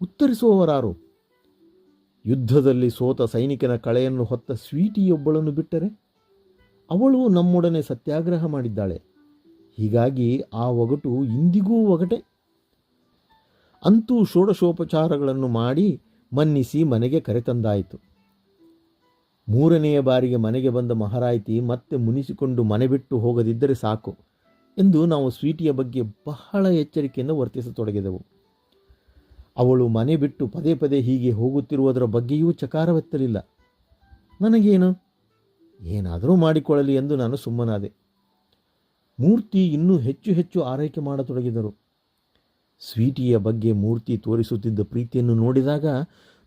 ಉತ್ತರಿಸುವವರಾರು. ಯುದ್ಧದಲ್ಲಿ ಸೋತ ಸೈನಿಕನ ಕಳೆಯನ್ನು ಹೊತ್ತ ಸ್ವೀಟಿಯೊಬ್ಬಳನ್ನು ಬಿಟ್ಟರೆ ಅವಳು ನಮ್ಮೊಡನೆ ಸತ್ಯಾಗ್ರಹ ಮಾಡಿದ್ದಾಳೆ. ಹೀಗಾಗಿ ಆ ಒಗಟು ಇಂದಿಗೂ ಒಗಟೆ. ಅಂತೂ ಷೋಡಶೋಪಚಾರಗಳನ್ನು ಮಾಡಿ ಮನ್ನಿಸಿ ಮನೆಗೆ ಕರೆತಂದಾಯಿತು. ಮೂರನೆಯ ಬಾರಿಗೆ ಮನೆಗೆ ಬಂದ ಮಹಾರಾಯಿತಿ ಮತ್ತೆ ಮುನಿಸಿಕೊಂಡು ಮನೆ ಬಿಟ್ಟು ಹೋಗದಿದ್ದರೆ ಸಾಕು ಎಂದು ನಾವು ಸ್ವೀಟಿಯ ಬಗ್ಗೆ ಬಹಳ ಎಚ್ಚರಿಕೆಯಿಂದ ವರ್ತಿಸತೊಡಗಿದೆವು. ಅವಳು ಮನೆ ಬಿಟ್ಟು ಪದೇ ಪದೇ ಹೀಗೆ ಹೋಗುತ್ತಿರುವುದರ ಬಗ್ಗೆಯೂ ಚಕಾರವೆತ್ತಲಿಲ್ಲ. ನನಗೇನು? ಏನಾದರೂ ಮಾಡಿಕೊಳ್ಳಲಿ ಎಂದು ನಾನು ಸುಮ್ಮನಾದೆ. ಮೂರ್ತಿ ಇನ್ನೂ ಹೆಚ್ಚು ಹೆಚ್ಚು ಆರೈಕೆ ಮಾಡತೊಡಗಿದರು. ಸ್ವೀಟಿಯ ಬಗ್ಗೆ ಮೂರ್ತಿ ತೋರಿಸುತ್ತಿದ್ದ ಪ್ರೀತಿಯನ್ನು ನೋಡಿದಾಗ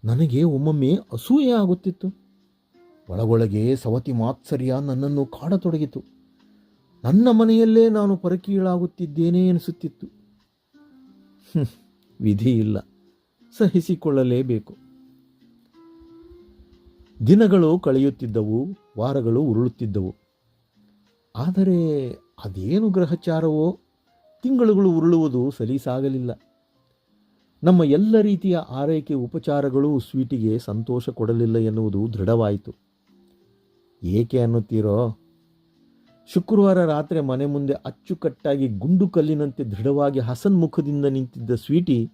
ನನಗೆ ಒಮ್ಮೊಮ್ಮೆ ಅಸೂಯೆ ಆಗುತ್ತಿತ್ತು. ಒಳಗೊಳಗೆ ಸವತಿ ಮಾತ್ಸರ್ಯ ನನ್ನನ್ನು ಕಾಡತೊಡಗಿತು. ನನ್ನ ಮನೆಯಲ್ಲೇ ನಾನು ಪರಕೀಳಾಗುತ್ತಿದ್ದೇನೆ ಎನಿಸುತ್ತಿತ್ತು. ವಿಧಿ ಇಲ್ಲ. ಸಹಿಸಿಕೊಳ್ಳಲೇಬೇಕು. ದಿನಗಳು ಕಳೆಯುತ್ತಿದ್ದವು, ವಾರಗಳು ಉರುಳುತ್ತಿದ್ದವು. ಆದರೆ ಅದೇನು ಗ್ರಹಚಾರವೋ? ತಿಂಗಳುಗಳು ಉರುಳುವುದು ಸಲೀಸಾಗಲಿಲ್ಲ. ನಮ್ಮ ಎಲ್ಲ ರೀತಿಯ ಆರೈಕೆ ಉಪಚಾರಗಳು ಸ್ವೀಟಿಗೆ ಸಂತೋಷ ಕೊಡಲಿಲ್ಲ ಎನ್ನುವುದು ದೃಢವಾಯಿತು. ಏಕೆ ಅನ್ನುತ್ತೀರೋ? ಶುಕ್ರವಾರ ರಾತ್ರಿ ಮನೆ ಮುಂದೆ ಅಚ್ಚುಕಟ್ಟಾಗಿ ಗುಂಡು ಕಲ್ಲಿನಂತೆ ದೃಢವಾಗಿ ಹಸನ್ಮುಖದಿಂದ ನಿಂತಿದ್ದ ಸ್ವೀಟಿ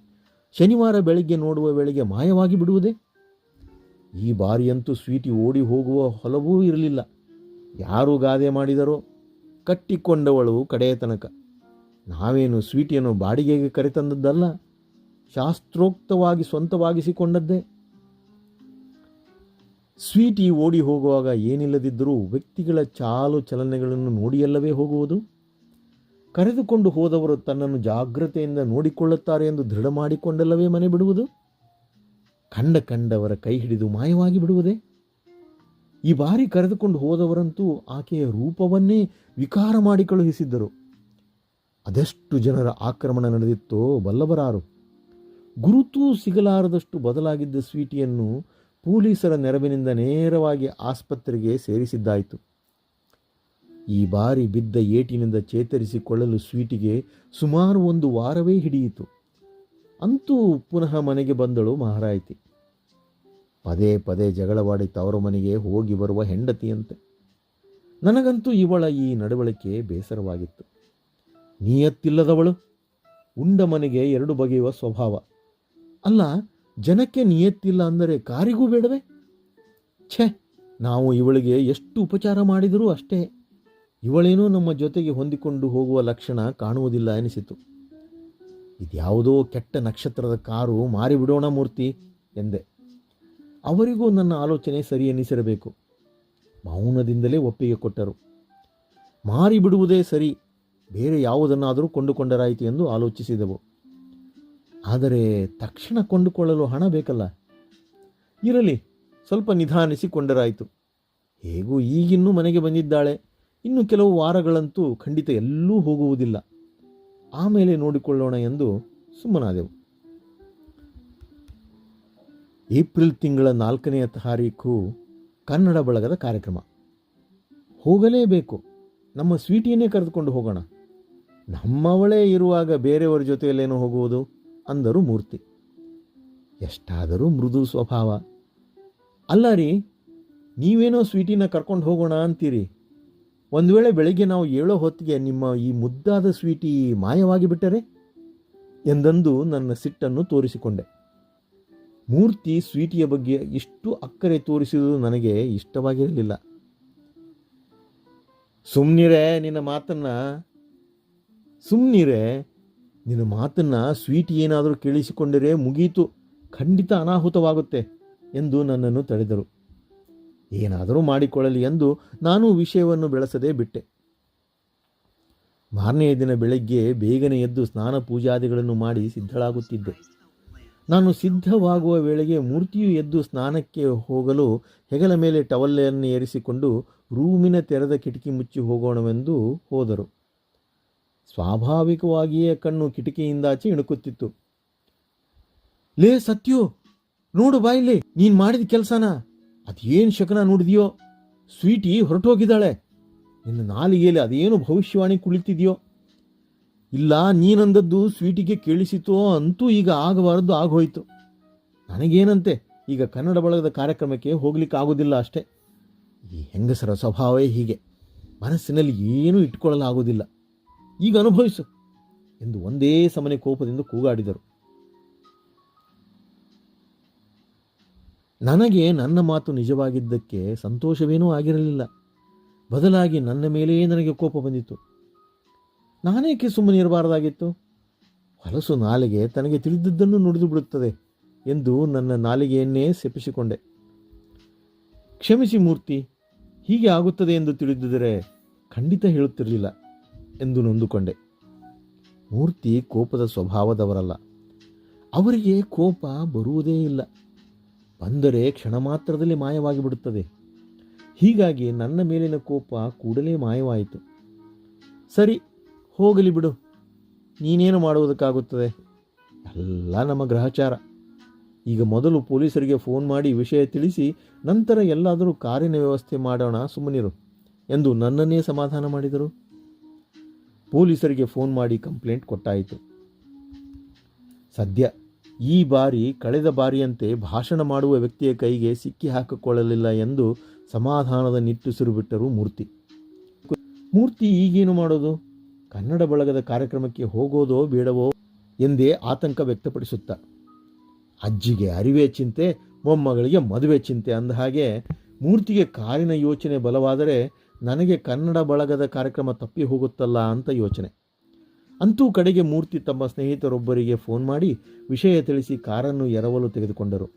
ಶನಿವಾರ ಬೆಳಗ್ಗೆ ನೋಡುವ ವೇಳೆಗೆ ಮಾಯವಾಗಿ ಬಿಡುವುದೇ? ಈ ಬಾರಿಯಂತೂ ಸ್ವೀಟಿ ಓಡಿ ಹೋಗುವ ಹೊಲವೂ ಇರಲಿಲ್ಲ. ಯಾರು ಗಾದೆ ಮಾಡಿದರೋ? ಕಟ್ಟಿಕೊಂಡವಳು ಕಡೆಯ ತನಕ ನಾವೇನು ಸ್ವೀಟಿಯನ್ನು ಬಾಡಿಗೆಗೆ ಕರೆತಂದದ್ದಲ್ಲ? ಶಾಸ್ತ್ರೋಕ್ತವಾಗಿ ಸ್ವಂತವಾಗಿಸಿಕೊಂಡದ್ದೇ? ಸ್ವೀಟಿ ಓಡಿ ಹೋಗುವಾಗ ಏನಿಲ್ಲದಿದ್ದರೂ ವ್ಯಕ್ತಿಗಳ ಚಾಲು ಚಲನೆಗಳನ್ನು ನೋಡಿಯಲ್ಲವೇ ಹೋಗುವುದು? ಕರೆದುಕೊಂಡು ಹೋದವರು ತನ್ನನ್ನು ಜಾಗ್ರತೆಯಿಂದ ನೋಡಿಕೊಳ್ಳುತ್ತಾರೆ ಎಂದು ದೃಢ ಮಾಡಿಕೊಂಡಲ್ಲವೇ ಮನೆ ಬಿಡುವುದು? ಕಂಡ ಕಂಡವರ ಕೈ ಹಿಡಿದು ಮಾಯವಾಗಿ ಬಿಡುವುದೇ? ಈ ಬಾರಿ ಕರೆದುಕೊಂಡು ಹೋದವರಂತೂ ಆಕೆಯ ರೂಪವನ್ನೇ ವಿಕಾರ ಮಾಡಿ ಕಳುಹಿಸಿದ್ದರು. ಅದೆಷ್ಟು ಜನರ ಆಕ್ರಮಣ ನಡೆದಿತ್ತೋ ಬಲ್ಲವರಾರು. ಗುರುತೂ ಸಿಗಲಾರದಷ್ಟು ಬದಲಾಗಿದ್ದ ಸ್ವೀಟಿಯನ್ನು ಪೊಲೀಸರ ನೆರವಿನಿಂದ ನೇರವಾಗಿ ಆಸ್ಪತ್ರೆಗೆ ಸೇರಿಸಿದ್ದಾಯಿತು. ಈ ಬಾರಿ ಬಿದ್ದ ಏಟಿನಿಂದ ಚೇತರಿಸಿಕೊಳ್ಳಲು ಸ್ವೀಟಿಗೆ ಸುಮಾರು ಒಂದು ವಾರವೇ ಹಿಡಿಯಿತು. ಅಂತೂ ಪುನಃ ಮನೆಗೆ ಬಂದಳು ಮಹಾರಾಯಿತಿ. ಪದೇ ಪದೇ ಜಗಳವಾಡಿ ತವರ ಮನೆಗೆ ಹೋಗಿ ಬರುವ ಹೆಂಡತಿಯಂತೆ. ನನಗಂತೂ ಇವಳ ಈ ನಡವಳಿಕೆ ಬೇಸರವಾಗಿತ್ತು. ನಿಯತ್ತಿಲ್ಲದವಳು, ಉಂಡ ಮನೆಗೆ ಎರಡು ಬಗೆಯುವ ಸ್ವಭಾವ. ಅಲ್ಲ ಜನಕ್ಕೆ ನಿಯತ್ತಿಲ್ಲ ಅಂದರೆ ಕಾರಿಗೂ ಬೇಡವೆ? ಛೆ, ನಾವು ಇವಳಿಗೆ ಎಷ್ಟು ಉಪಚಾರ ಮಾಡಿದರೂ ಅಷ್ಟೇ. ಇವಳೇನೋ ನಮ್ಮ ಜೊತೆಗೆ ಹೊಂದಿಕೊಂಡು ಹೋಗುವ ಲಕ್ಷಣ ಕಾಣುವುದಿಲ್ಲ ಎನಿಸಿತು. ಇದ್ಯಾವುದೋ ಕೆಟ್ಟ ನಕ್ಷತ್ರದ ಕಾರು ಮಾರಿಬಿಡೋಣ ಮೂರ್ತಿ, ಎಂದೆ. ಅವರಿಗೂ ನನ್ನ ಆಲೋಚನೆ ಸರಿ ಎನಿಸಿರಬೇಕು. ಮೌನದಿಂದಲೇ ಒಪ್ಪಿಗೆ ಕೊಟ್ಟರು. ಮಾರಿಬಿಡುವುದೇ ಸರಿ, ಬೇರೆ ಯಾವುದನ್ನಾದರೂ ಕೊಂಡುಕೊಂಡರಾಯಿತು ಎಂದು ಆಲೋಚಿಸಿದೆವು. ಆದರೆ ತಕ್ಷಣ ಕೊಂಡುಕೊಳ್ಳಲು ಹಣ ಬೇಕಲ್ಲ. ಇರಲಿ, ಸ್ವಲ್ಪ ನಿಧಾನಿಸಿಕೊಂಡರಾಯಿತು. ಹೇಗೂ ಈಗಿನ್ನೂ ಮನೆಗೆ ಬಂದಿದ್ದಾಳೆ. ಇನ್ನು ಕೆಲವು ವಾರಗಳಂತೂ ಖಂಡಿತ ಎಲ್ಲೂ ಹೋಗುವುದಿಲ್ಲ. ಆಮೇಲೆ ನೋಡಿಕೊಳ್ಳೋಣ ಎಂದು ಸುಮ್ಮನಾದೆವು. ಏಪ್ರಿಲ್ ತಿಂಗಳ ನಾಲ್ಕನೆಯ ತಾರೀಕು ಕನ್ನಡ ಬಳಗದ ಕಾರ್ಯಕ್ರಮ. ಹೋಗಲೇಬೇಕು. ನಮ್ಮ ಸ್ವೀಟಿಯನ್ನೇ ಕರೆದುಕೊಂಡು ಹೋಗೋಣ. ನಮ್ಮವಳೇ ಇರುವಾಗ ಬೇರೆಯವರ ಜೊತೆಯಲ್ಲೇನೋ ಹೋಗುವುದು? ಅಂದರು ಮೂರ್ತಿ. ಎಷ್ಟಾದರೂ ಮೃದು ಸ್ವಭಾವ. ಅಲ್ಲ ರೀ ನೀವೇನೋ ಸ್ವೀಟಿನ ಕರ್ಕೊಂಡು ಹೋಗೋಣ ಅಂತೀರಿ. ಒಂದು ವೇಳೆ ಬೆಳಿಗ್ಗೆ ನಾವು ಏಳೋ ಹೊತ್ತಿಗೆ ನಿಮ್ಮ ಈ ಮುದ್ದಾದ ಸ್ವೀಟಿ ಮಾಯವಾಗಿ ಬಿಟ್ಟರೆ? ಎಂದಂದು ನನ್ನ ಸಿಟ್ಟನ್ನು ತೋರಿಸಿಕೊಂಡೆ. ಮೂರ್ತಿ ಸ್ವೀಟಿಯ ಬಗ್ಗೆ ಇಷ್ಟು ಅಕ್ಕರೆ ತೋರಿಸಿದುದು ನನಗೆ ಇಷ್ಟವಾಗಿರಲಿಲ್ಲ. ಸುಮ್ನಿರೇ ನಿನ್ನ ಮಾತನ್ನ. ಸುಮ್ನಿರೇ ನಿನ್ನ ಮಾತನ್ನು ಸ್ವೀಟ್ ಏನಾದರೂ ಕೇಳಿಸಿಕೊಂಡರೆ ಮುಗೀತು. ಖಂಡಿತ ಅನಾಹುತವಾಗುತ್ತೆ ಎಂದು ನನ್ನನ್ನು ತಡೆದರು. ಏನಾದರೂ ಮಾಡಿಕೊಳ್ಳಲಿ ಎಂದು ನಾನು ವಿಷಯವನ್ನು ಬೆಳೆಸದೇ ಬಿಟ್ಟೆ. ಮಾರನೆಯ ದಿನ ಬೆಳಗ್ಗೆ ಬೇಗನೆ ಎದ್ದು ಸ್ನಾನ ಪೂಜಾದಿಗಳನ್ನು ಮಾಡಿ ಸಿದ್ಧಳಾಗುತ್ತಿದ್ದೆ. ನಾನು ಸಿದ್ಧವಾಗುವ ವೇಳೆಗೆ ಮೂರ್ತಿಯು ಎದ್ದು ಸ್ನಾನಕ್ಕೆ ಹೋಗಲು ಹೆಗಲ ಮೇಲೆ ಟವಲ್ಲನ್ನು ಏರಿಸಿಕೊಂಡು ರೂಮಿನ ತೆರೆದ ಕಿಟಕಿ ಮುಚ್ಚಿ ಹೋಗೋಣವೆಂದು ಹೋದರು. ಸ್ವಾಭಾವಿಕವಾಗಿಯೇ ಕಣ್ಣು ಕಿಟಕಿಯಿಂದಾಚೆ ಇಣುಕುತ್ತಿತ್ತು. ಲೇ ಸತ್ಯು, ನೋಡು ಬಾಯಿಲಿ, ನೀನ್ ಮಾಡಿದ ಕೆಲಸನ. ಅದೇನು ಶಕನ ನೋಡಿದ್ಯೋ? ಸ್ವೀಟಿ ಹೊರಟೋಗಿದ್ದಾಳೆ. ನಿನ್ನ ನಾಲಿಗೆಯಲ್ಲಿ ಅದೇನು ಭವಿಷ್ಯವಾಣಿ ಕುಳಿತಿದೆಯೋ? ಇಲ್ಲ, ನೀನಂದದ್ದು ಸ್ವೀಟಿಗೆ ಕೇಳಿಸಿತೋ ಅಂತೂ ಈಗ ಆಗಬಾರದು ಆಗೋಯ್ತು. ನನಗೇನಂತೆ, ಈಗ ಕನ್ನಡ ಬಳಗದ ಕಾರ್ಯಕ್ರಮಕ್ಕೆ ಹೋಗ್ಲಿಕ್ಕೆ ಆಗೋದಿಲ್ಲ ಅಷ್ಟೇ. ಈ ಹೆಂಗಸರ ಸ್ವಭಾವವೇ ಹೀಗೆ. ಮನಸ್ಸಿನಲ್ಲಿ ಏನೂ ಇಟ್ಕೊಳ್ಳಲಾಗುವುದಿಲ್ಲ ಈಗ ಅನುಭವಿಸು ಎಂದು ಒಂದೇ ಸಮನೆ ಕೋಪದಿಂದ ಕೂಗಾಡಿದರು. ನನಗೆ ನನ್ನ ಮಾತು ನಿಜವಾಗಿದ್ದಕ್ಕೆ ಸಂತೋಷವೇನೂ ಆಗಿರಲಿಲ್ಲ. ಬದಲಾಗಿ ನನ್ನ ಮೇಲೆಯೇ ನನಗೆ ಕೋಪ ಬಂದಿತ್ತು. ನಾನೇಕೆ ಸುಮ್ಮನೆ ಇರಬಾರದಾಗಿತ್ತು? ಹೊಲಸು ನಾಲಿಗೆ ತನಗೆ ತಿಳಿದಿದ್ದನ್ನು ನುಡಿದು ಬಿಡುತ್ತದೆ ಎಂದು ನನ್ನ ನಾಲಿಗೆಯನ್ನೇ ಸೆಪಿಸಿಕೊಂಡೆ ಕ್ಷಮಿಸಿ ಮೂರ್ತಿ, ಹೀಗೆ ಆಗುತ್ತದೆ ಎಂದು ತಿಳಿದಿದ್ದರೆ ಖಂಡಿತ ಹೇಳುತ್ತಿರಲಿಲ್ಲ. ಎಂದು ನೊಂದುಕೊಂಡೆ. ಮೂರ್ತಿ ಕೋಪದ ಸ್ವಭಾವದವರಲ್ಲ. ಅವರಿಗೆ ಕೋಪ ಬರುವುದೇ ಇಲ್ಲ. ಬಂದರೆ ಕ್ಷಣ ಮಾತ್ರದಲ್ಲಿ ಮಾಯವಾಗಿ ಬಿಡುತ್ತದೆ ಹೀಗಾಗಿ ನನ್ನ ಮೇಲಿನ ಕೋಪ ಕೂಡಲೇ ಮಾಯವಾಯಿತು. ಸರಿ, ಹೋಗಲಿ ಬಿಡು. ನೀನೇನು ಮಾಡುವುದಕ್ಕಾಗುತ್ತದೆ? ಎಲ್ಲ ನಮ್ಮ ಗ್ರಹಚಾರ. ಈಗ ಮೊದಲು ಪೊಲೀಸರಿಗೆ ಫೋನ್ ಮಾಡಿ ವಿಷಯ ತಿಳಿಸಿ, ನಂತರ ಎಲ್ಲಾದರೂ ಕಾರಿನ ವ್ಯವಸ್ಥೆ ಮಾಡೋಣ ಸುಮ್ಮನಿರು ಎಂದು ನನ್ನನ್ನೇ ಸಮಾಧಾನ ಮಾಡಿದರು. ಪೊಲೀಸರಿಗೆ ಫೋನ್ ಮಾಡಿ ಕಂಪ್ಲೇಂಟ್ ಕೊಟ್ಟಾಯಿತು. ಸದ್ಯ ಈ ಬಾರಿ ಕಳೆದ ಬಾರಿಯಂತೆ ಭಾಷಣ ಮಾಡುವ ವ್ಯಕ್ತಿಯ ಕೈಗೆ ಸಿಕ್ಕಿ ಹಾಕಿಕೊಳ್ಳಲಿಲ್ಲ ಎಂದು ಸಮಾಧಾನದ ನಿಟ್ಟುಸಿರು ಬಿಟ್ಟರು ಮೂರ್ತಿ. ಮೂರ್ತಿ ಈಗೇನು ಮಾಡೋದು? ಕನ್ನಡ ಬಳಗದ ಕಾರ್ಯಕ್ರಮಕ್ಕೆ ಹೋಗೋದೋ ಬೇಡವೋ ಎಂದೇ ಆತಂಕ ವ್ಯಕ್ತಪಡಿಸುತ್ತ. ಅಜ್ಜಿಗೆ ಅರಿವೆ ಚಿಂತೆ, ಮೊಮ್ಮಗಳಿಗೆ ಮದುವೆ ಚಿಂತೆ ಅಂದ ಹಾಗೆ ಮೂರ್ತಿಗೆ ಕಾರಿನ ಯೋಚನೆ ಬಲವಾದರೆ ನನಗೆ ಕನ್ನಡ ಬಳಗದ ಕಾರ್ಯಕ್ರಮ ತಪ್ಪಿ ಹೋಗುತ್ತಲ್ಲ ಅಂತ ಯೋಚನೆ. ಅಂತೂ ಕಡೆಗೆ ಮೂರ್ತಿ ತಮ್ಮ ಸ್ನೇಹಿತರೊಬ್ಬರಿಗೆ ಫೋನ್ ಮಾಡಿ ವಿಷಯ ತಿಳಿಸಿ ಕಾರನ್ನು ಎರವಲು ತೆಗೆದುಕೊಂಡರು.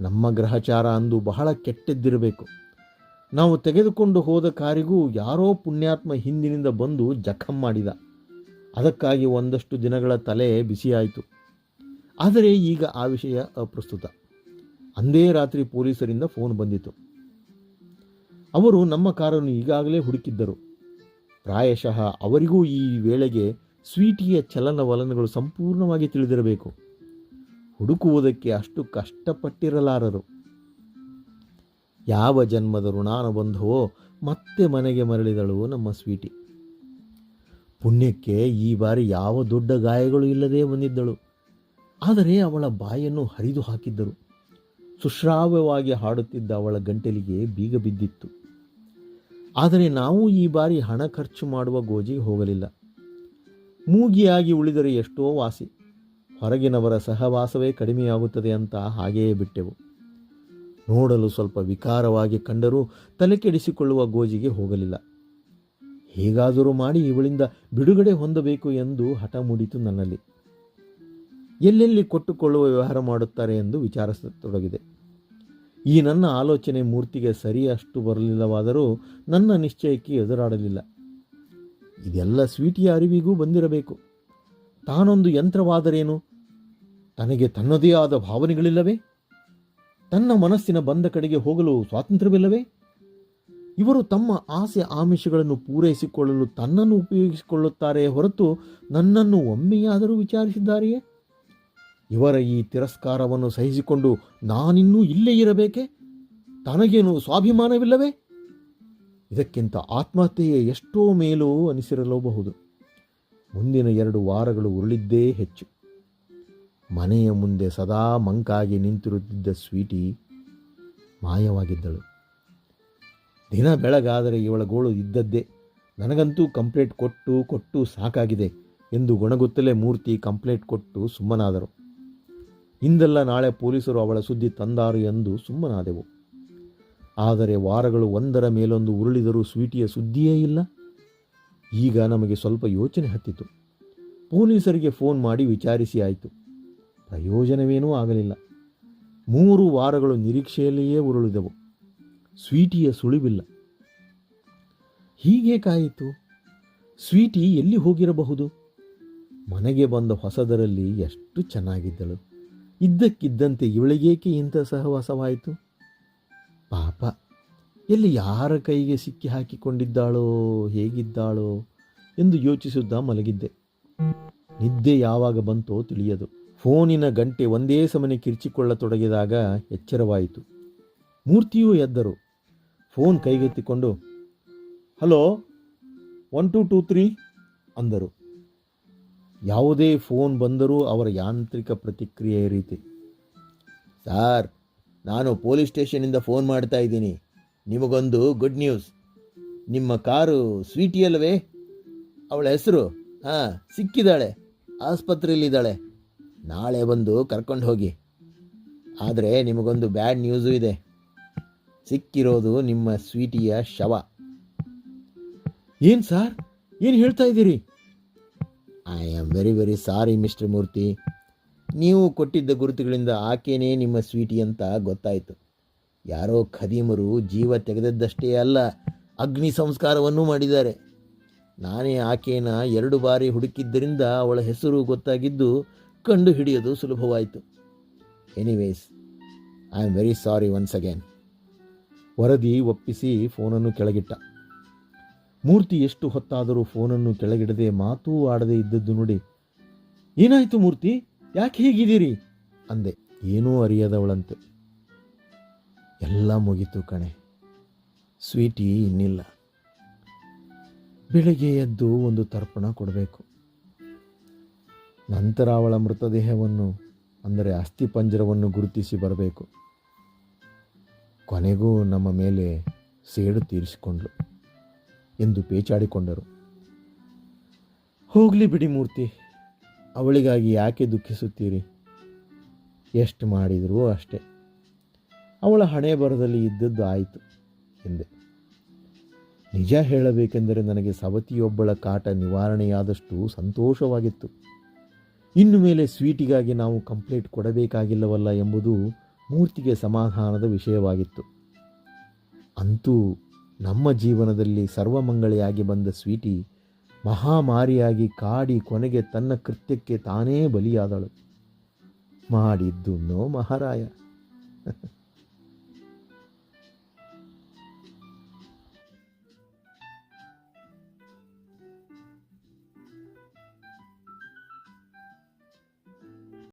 ನಮ್ಮ ಗ್ರಹಚಾರ ಅಂದು ಬಹಳ ಕೆಟ್ಟದ್ದಿರಬೇಕು. ನಾವು ತೆಗೆದುಕೊಂಡು ಹೋದ ಕಾರಿಗೂ ಯಾರೋ ಪುಣ್ಯಾತ್ಮ ಹಿಂದಿನಿಂದ ಬಂದು ಜಖಂ ಮಾಡಿದ. ಅದಕ್ಕಾಗಿ ಒಂದಷ್ಟು ದಿನಗಳ ತಲೆ ಬಿಸಿಯಾಯಿತು. ಆದರೆ ಈಗ ಆ ವಿಷಯ ಅಪ್ರಸ್ತುತ. ಅಂದೇ ರಾತ್ರಿ ಪೊಲೀಸರಿಂದ ಫೋನ್ ಬಂದಿತು. ಅವರು ನಮ್ಮ ಕಾರನ್ನು ಈಗಾಗಲೇ ಹುಡುಕಿದ್ದರು. ಪ್ರಾಯಶಃ ಅವರಿಗೂ ಈ ವೇಳೆಗೆ ಸ್ವೀಟಿಯ ಚಲನವಲನಗಳು ಸಂಪೂರ್ಣವಾಗಿ ತಿಳಿದಿರಬೇಕು. ಹುಡುಕುವುದಕ್ಕೆ ಅಷ್ಟು ಕಷ್ಟಪಟ್ಟಿರಲಾರರು. ಯಾವ ಜನ್ಮದ ಋಣಾನುಬಂಧವೋ ಮತ್ತೆ ಮನೆಗೆ ಮರಳಿದಳು ನಮ್ಮ ಸ್ವೀಟಿ. ಪುಣ್ಯಕ್ಕೆ ಈ ಬಾರಿ ಯಾವ ದೊಡ್ಡ ಗಾಯಗಳು ಇಲ್ಲದೆ ಬಂದಿದ್ದಳು. ಆದರೆ ಅವಳ ಬಾಯನ್ನು ಹರಿದು ಹಾಕಿದ್ದರು ಸುಶ್ರಾವ್ಯವಾಗಿ ಹಾಡುತ್ತಿದ್ದ ಅವಳ ಗಂಟಲಿಗೆ ಬೀಗ ಬಿದ್ದಿತ್ತು. ಆದರೆ ನಾವು ಈ ಬಾರಿ ಹಣ ಖರ್ಚು ಮಾಡುವ ಗೋಜಿಗೆ ಹೋಗಲಿಲ್ಲ. ಮೂಗಿಯಾಗಿ ಉಳಿದರೆ ಎಷ್ಟೋ ವಾಸಿ. ಹೊರಗಿನವರ ಸಹವಾಸವೇ ಕಡಿಮೆಯಾಗುತ್ತದೆ ಅಂತ ಹಾಗೆಯೇ ಬಿಟ್ಟೆವು. ನೋಡಲು ಸ್ವಲ್ಪ ವಿಕಾರವಾಗಿ ಕಂಡರೂ ತಲೆ ಕೆಡಿಸಿಕೊಳ್ಳುವ ಗೋಜಿಗೆ ಹೋಗಲಿಲ್ಲ. ಹೇಗಾದರೂ ಮಾಡಿ ಇವಳಿಂದ ಬಿಡುಗಡೆ ಹೊಂದಬೇಕು ಎಂದು ಹಠ ಮೂಡಿತು ನನ್ನಲ್ಲಿ. ಎಲ್ಲೆಲ್ಲಿ ಕೊಟ್ಟುಕೊಳ್ಳುವ ವ್ಯವಹಾರ ಮಾಡುತ್ತಾರೆ ಎಂದು ವಿಚಾರಿಸತೊಡಗಿದೆ. ಈ ನನ್ನ ಆಲೋಚನೆ ಮೂರ್ತಿಗೆ ಸರಿಯಷ್ಟು ಬರಲಿಲ್ಲವಾದರೂ ನನ್ನ ನಿಶ್ಚಯಕ್ಕೆ ಎದುರಾಡಲಿಲ್ಲ. ಇದೆಲ್ಲ ಸ್ವೀಟಿಯ ಅರಿವಿಗೂ ಬಂದಿರಬೇಕು. ತಾನೊಂದು ಯಂತ್ರವಾದರೇನು? ತನಗೆ ತನ್ನದೇ ಆದ ಭಾವನೆಗಳಿಲ್ಲವೇ? ತನ್ನ ಮನಸ್ಸಿನ ಬಂದ ಕಡೆಗೆ ಹೋಗಲು ಸ್ವಾತಂತ್ರ್ಯವಿಲ್ಲವೇ? ಇವರು ತಮ್ಮ ಆಸೆ ಆಮಿಷಗಳನ್ನು ಪೂರೈಸಿಕೊಳ್ಳಲು ತನ್ನನ್ನು ಉಪಯೋಗಿಸಿಕೊಳ್ಳುತ್ತಾರೆ ಹೊರತು ನನ್ನನ್ನು ಒಮ್ಮೆಯಾದರೂ ವಿಚಾರಿಸಿದ್ದಾರೆಯೇ? ಇವರ ಈ ತಿರಸ್ಕಾರವನ್ನು ಸಹಿಸಿಕೊಂಡು ನಾನಿನ್ನೂ ಇಲ್ಲೇ ಇರಬೇಕೆ? ತನಗೇನು ಸ್ವಾಭಿಮಾನವಿಲ್ಲವೇ? ಇದಕ್ಕಿಂತ ಆತ್ಮಹತ್ಯೆಯೇ ಎಷ್ಟೋ ಮೇಲೂ ಅನಿಸಿರಲೂಬಹುದು. ಮುಂದಿನ ಎರಡು ವಾರಗಳು ಉರುಳಿದ್ದೇ ಹೆಚ್ಚು. ಮನೆಯ ಮುಂದೆ ಸದಾ ಮಂಕಾಗಿ ನಿಂತಿರುತ್ತಿದ್ದ ಸ್ವೀಟಿ ಮಾಯವಾಗಿದ್ದಳು. ದಿನ ಬೆಳಗಾದರೆ ಇವಳ ಗೋಳು ಇದ್ದದ್ದೇ. ನನಗಂತೂ ಕಂಪ್ಲೇಂಟ್ ಕೊಟ್ಟು ಕೊಟ್ಟು ಸಾಕಾಗಿದೆ ಎಂದು ಗೊಣಗುತ್ತಲೇ ಮೂರ್ತಿ ಕಂಪ್ಲೇಂಟ್ ಕೊಟ್ಟು ಸುಮ್ಮನಾದರು. ಇಂದೆಲ್ಲ ನಾಳೆ ಪೊಲೀಸರು ಅವಳ ಸುದ್ದಿ ತಂದಾರು ಎಂದು ಸುಮ್ಮನಾದೆವು. ಆದರೆ ವಾರಗಳು ಒಂದರ ಮೇಲೊಂದು ಉರುಳಿದರೂ ಸ್ವೀಟಿಯ ಸುದ್ದಿಯೇ ಇಲ್ಲ. ಈಗ ನಮಗೆ ಸ್ವಲ್ಪ ಯೋಚನೆ ಹತ್ತಿತು. ಪೊಲೀಸರಿಗೆ ಫೋನ್ ಮಾಡಿ ವಿಚಾರಿಸಿ ಆಯಿತು. ಪ್ರಯೋಜನವೇನೂ ಆಗಲಿಲ್ಲ. ಮೂರು ವಾರಗಳು ನಿರೀಕ್ಷೆಯಲ್ಲಿಯೇ ಉರುಳಿದವು. ಸ್ವೀಟಿಯ ಸುಳಿವಿಲ್ಲ. ಹೀಗೆ ಕಾಯಿತು ಸ್ವೀಟಿ ಎಲ್ಲಿ ಹೋಗಿರಬಹುದು? ಮನೆಗೆ ಬಂದ ಹೊಸದರಲ್ಲಿ ಎಷ್ಟು ಚೆನ್ನಾಗಿದ್ದಳು. ಇದ್ದಕ್ಕಿದ್ದಂತೆ ಇವಳಿಗೇಕೆ ಇಂಥ ಸಹವಾಸವಾಯಿತು? ಪಾಪ, ಎಲ್ಲಿ ಯಾರ ಕೈಗೆ ಸಿಕ್ಕಿ ಹಾಕಿಕೊಂಡಿದ್ದಾಳೋ, ಹೇಗಿದ್ದಾಳೋ ಎಂದು ಯೋಚಿಸುತ್ತಾ ಮಲಗಿದ್ದೆ. ನಿದ್ದೆ ಯಾವಾಗ ಬಂತೋ ತಿಳಿಯದು. ಫೋನಿನ ಗಂಟೆ ಒಂದೇ ಸಮನೆ ಕಿರಿಚಿಕೊಳ್ಳತೊಡಗಿದಾಗ ಎಚ್ಚರವಾಯಿತು. ಮೂರ್ತಿಯೂ ಎದ್ದರು. Phone ಕೈಗೆತ್ತಿಕೊಂಡು, hello one two two three ಅಂದರು. ಯಾವುದೇ ಫೋನ್ ಬಂದರೂ ಅವರ ಯಾಂತ್ರಿಕ ಪ್ರತಿಕ್ರಿಯೆ ರೀತಿ. ಸಾರ್, ನಾನು ಪೊಲೀಸ್ ಸ್ಟೇಷನಿಂದ ಫೋನ್ ಮಾಡ್ತಾ ಇದ್ದೀನಿ. ನಿಮಗೊಂದು ಗುಡ್ ನ್ಯೂಸ್. ನಿಮ್ಮ ಕಾರು ಸ್ವೀಟಿ ಅಲ್ಲವೇ ಅವಳ ಹೆಸರು, ಹಾಂ, ಸಿಕ್ಕಿದ್ದಾಳೆ, ಆಸ್ಪತ್ರೆಯಲ್ಲಿದ್ದಾಳೆ. ನಾಳೆ ಬಂದು ಕರ್ಕೊಂಡು ಹೋಗಿ. ಆದರೆ ನಿಮಗೊಂದು ಬ್ಯಾಡ್ ನ್ಯೂಸು ಇದೆ. ಸಿಕ್ಕಿರೋದು ನಿಮ್ಮ ಸ್ವೀಟಿಯ ಶವ. ಏನು ಸಾರ್? ಏನು ಹೇಳ್ತಾ ಇದ್ದೀರಿ? I am very very sorry mister Murthy ನೀವು ಕೊಟ್ಟಿದ್ದ ಗುರುತುಗಳಿಂದ ಆಕೆಯೇ ನಿಮ್ಮ ಸ್ವೀಟಿ ಅಂತ ಗೊತ್ತಾಯಿತು. ಯಾರೋ ಖದೀಮರು ಜೀವ ತೆಗೆದದ್ದಷ್ಟೇ ಅಲ್ಲ, ಅಗ್ನಿ ಸಂಸ್ಕಾರವನ್ನೂ ಮಾಡಿದ್ದಾರೆ. ನಾನೇ ಆಕೆಯನ್ನ ಎರಡು ಬಾರಿ ಹುಡುಕಿದ್ದರಿಂದ ಅವಳ ಹೆಸರು ಗೊತ್ತಾಗಿದ್ದು ಕಂಡು ಹಿಡಿಯೋದು ಸುಲಭವಾಯಿತು. Anyways I am very sorry once again ವರದಿ ಒಪ್ಪಿಸಿ ಫೋನನ್ನು ಕೆಳಗಿಟ್ಟ. ಮೂರ್ತಿ ಎಷ್ಟು ಹೊತ್ತಾದರೂ ಫೋನನ್ನು ಕೆಳಗಿಡದೆ ಮಾತೂ ಆಡದೆ ಇದ್ದದ್ದು ನೋಡಿ, ಏನಾಯಿತು ಮೂರ್ತಿ? ಯಾಕೆ ಹೀಗಿದ್ದೀರಿ? ಅಂದೆ, ಏನೂ ಅರಿಯದವಳಂತೆ. ಎಲ್ಲ ಮುಗಿತು ಕಣೆ. ಸ್ವೀಟಿ ಇನ್ನಿಲ್ಲ. ಬೆಳಗ್ಗೆ ಎದ್ದು ಒಂದು ತರ್ಪಣ ಕೊಡಬೇಕು. ನಂತರ ಅವಳ ಮೃತದೇಹವನ್ನು, ಅಂದರೆ ಅಸ್ಥಿಪಂಜರವನ್ನು ಗುರುತಿಸಿ ಬರಬೇಕು. ಕೊನೆಗೂ ನಮ್ಮ ಮೇಲೆ ಸೇಡು ತೀರಿಸಿಕೊಂಡ್ಳು. ಎಂದು ಪೇಚಾಡಿಕೊಂಡರು. ಹೋಗಲಿ ಬಿಡಿ ಮೂರ್ತಿ. ಅವಳಿಗಾಗಿ ಯಾಕೆ ದುಃಖಿಸುತ್ತೀರಿ? ಎಷ್ಟು ಮಾಡಿದರೂ ಅಷ್ಟೇ. ಅವಳ ಹಣೆ ಬರದಲ್ಲಿ ಇದ್ದದ್ದು ಆಯಿತು ಎಂದೆ. ನಿಜ ಹೇಳಬೇಕೆಂದರೆ ನನಗೆ ಸವತಿಯೊಬ್ಬಳ ಕಾಟ ನಿವಾರಣೆಯಾದಷ್ಟು ಸಂತೋಷವಾಗಿತ್ತು. ಇನ್ನು ಮೇಲೆ ಸ್ವೀಟಿಗಾಗಿ ನಾವು ಕಂಪ್ಲೇಂಟ್ ಕೊಡಬೇಕಾಗಿಲ್ಲವಲ್ಲ ಎಂಬುದು ಮೂರ್ತಿಗೆ ಸಮಾಧಾನದ ವಿಷಯವಾಗಿತ್ತು. ಅಂತೂ ನಮ್ಮ ಜೀವನದಲ್ಲಿ ಸರ್ವಮಂಗಳಿಯಾಗಿ ಬಂದ ಸ್ವೀಟಿ ಮಹಾಮಾರಿಯಾಗಿ ಕಾಡಿ ಕೊನೆಗೆ ತನ್ನ ಕೃತ್ಯಕ್ಕೆ ತಾನೇ ಬಲಿಯಾದಳು. ಮಾಡಿದ್ದು ನೋ ಮಹಾರಾಯ.